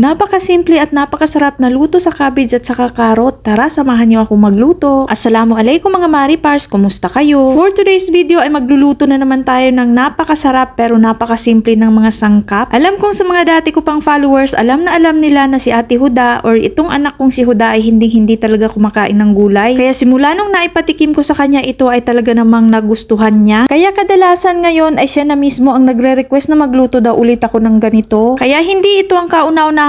Napakasimple at napakasarap na luto sa cabbage at saka karot. Tara, samahan niyo ako magluto. Assalamualaikum mga Maripars, kumusta kayo? For today's video ay magluluto na naman tayo ng napakasarap pero napakasimple ng mga sangkap. Alam kong sa mga dati ko pang followers, alam na alam nila na si Ate Huda or itong anak kong si Huda ay hindi-hindi talaga kumakain ng gulay. Kaya simula nung naipatikim ko sa kanya ito ay talaga namang nagustuhan niya. Kaya kadalasan ngayon ay siya na mismo ang nagre-request na magluto daw ulit ako ng ganito. Kaya hindi ito ang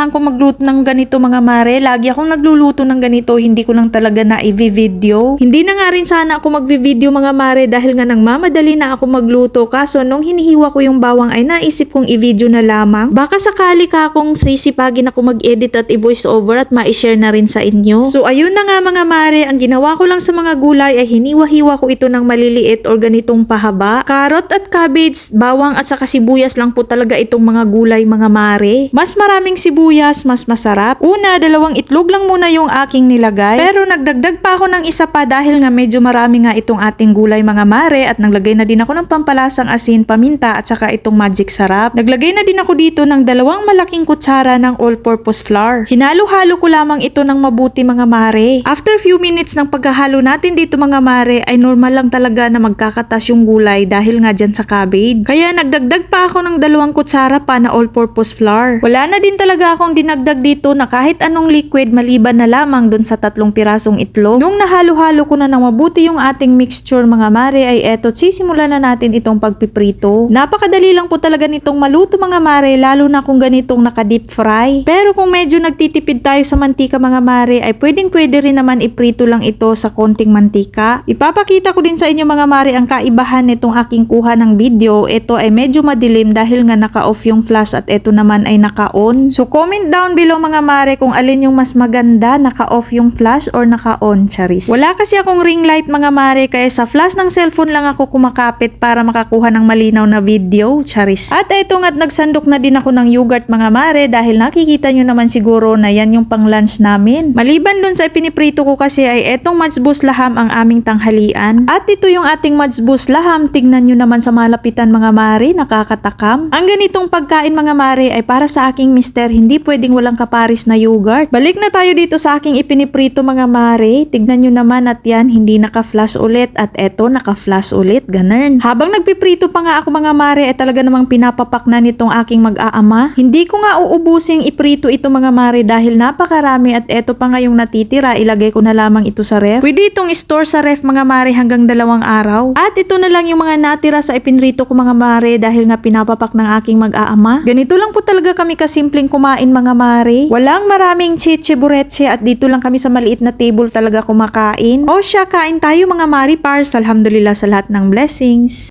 kauna-unahan ko magluto ng ganito mga mare. Lagi akong nagluluto ng ganito, hindi ko lang talaga na i-video. Hindi na nga rin sana ako mag-video mga mare dahil nga nang mamadali na ako magluto. Kaso nung hinihiwa ko yung bawang ay naisip kong i-video na lamang. Baka sakali ka akong sisipagin ako mag-edit at i-voice over at ma-share na rin sa inyo. So ayun na nga mga mare, ang ginawa ko lang sa mga gulay ay hiniwa-hiwa ko ito ng maliliit or ganitong pahaba. Karot at cabbage, bawang at saka sibuyas lang po talaga itong mga gulay mga mare. Mas maraming sibuyas, mas masarap. Una, dalawang itlog lang muna yung aking nilagay. Pero nagdagdag pa ako ng isa pa dahil nga medyo marami nga itong ating gulay mga mare at naglagay na din ako ng pampalasang asin, paminta at saka itong magic sarap. Naglagay na din ako dito ng dalawang malaking kutsara ng all-purpose flour. Hinalo-halo ko lamang ito ng mabuti mga mare. After few minutes ng paghahalo natin dito mga mare ay normal lang talaga na magkakatas yung gulay dahil nga dyan sa cabbage. Kaya nagdagdag pa ako ng dalawang kutsara pa na all-purpose flour. Wala na din talaga akong dinagdag dito na kahit anong liquid maliban na lamang dun sa tatlong pirasong itlog. Nung nahalo-halo ko na ng mabuti yung ating mixture mga mare ay eto sisimula na natin itong pagpiprito. Napakadali lang po talaga nitong maluto mga mare lalo na kung ganitong naka-deep fry. Pero kung medyo nagtitipid tayo sa mantika mga mare ay pwedeng pwede rin naman iprito lang ito sa konting mantika. Ipapakita ko din sa inyo mga mare ang kaibahan nitong aking kuha ng video. Ito ay medyo madilim dahil nga naka-off yung flash at ito naman ay naka-on. So comment down below mga mare kung alin yung mas maganda, naka-off yung flash or naka-on, charis. Wala kasi akong ring light mga mare kaya sa flash ng cellphone lang ako kumakapit para makakuha ng malinaw na video, charis. At eto nga't nagsandok na din ako ng yogurt mga mare dahil nakikita nyo naman siguro na yan yung pang lunch namin. Maliban dun sa piniprito ko kasi ay etong Madsbus Laham ang aming tanghalian. At ito yung ating Madsbus Laham, tignan nyo naman sa malapitan mga mare, nakakatakam. Ang ganitong pagkain mga mare ay para sa aking mister, hindi pwedeng walang kaparis na yogurt. Balik na tayo dito sa aking ipiniprito mga mare. Tignan nyo naman at yan, hindi naka-flash ulit at eto naka-flash ulit, ganun. Habang nagpiprito pa nga ako mga mare ay talaga namang pinapapak na nitong aking mag-aama. Hindi ko nga uubusing iprito ito mga mare dahil napakarami at eto pa nga yung natitira, ilagay ko na lamang ito sa ref. Pwede itong store sa ref mga mare hanggang dalawang araw. At ito na lang yung mga natira sa ipinrito ko mga mare dahil nga pinapapak ng aking mag-aama. Ganito lang po talaga kami kasimpleng kumain mga mare. Walang maraming chiche buretse at dito lang kami sa maliit na table talaga kumakain. O siya, kain tayo mga mare pars. Alhamdulillah sa lahat ng blessings.